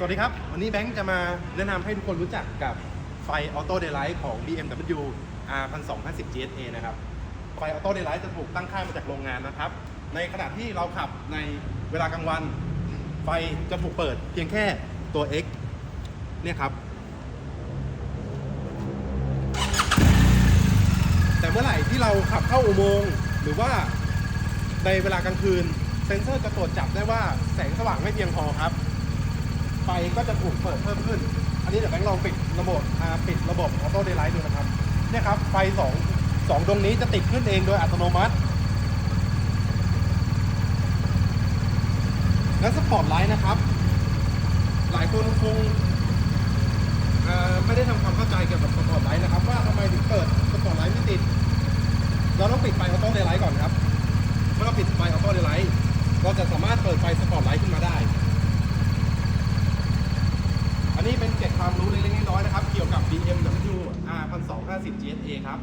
สวัสดีครับ วันนี้แบงค์จะมาแนะนำให้ทุกคนรู้จักกับไฟออโต้เด y ไลท์ของ BMW R 1 2 0 GSA นะครับ ไฟออโต้เด y ไลท์จะถูกตั้งค่ามาจากโรงงานนะครับ ในขณะที่เราขับในเวลากลางวัน ไฟจะถูกเปิดเพียงแค่ตัว X เนี่ยครับ แต่เมื่อไหร่ที่เราขับเข้าอุโมงค์หรือว่าในเวลากลางคืน เซ็นเซอร์จะตรวจจับได้ว่าแสงสว่างไม่เพียงพอครับ ไฟก็จะถูกเปิดเพิ่มขึ้น อันนี้เดี๋ยวแบงค์ลองปิดระบบอ่าปิดระบบออโต้เดย์ไลท์ดูนะครับ เนี่ยครับไฟสองสองดวงนี้จะติดขึ้นเองโดยอัตโนมัติ และสปอตไลท์นะครับ หลายคนคงไม่ได้ทำความเข้าใจเกี่ยวกับสปอตไลท์นะครับ ว่าทำไมถึงเปิดสปอตไลท์ไม่ติด เราต้องปิดไฟออโต้เดย์ไลท์ก่อนครับ เมื่อเราปิดไฟออโต้เดย์ไลท์เราจะสามารถเปิดไฟสปอตไลท์ขึ้นมาได้ ความรู้เล็กๆน้อยๆนะครับ เกี่ยวกับ BMW R 1250 GSA ครับ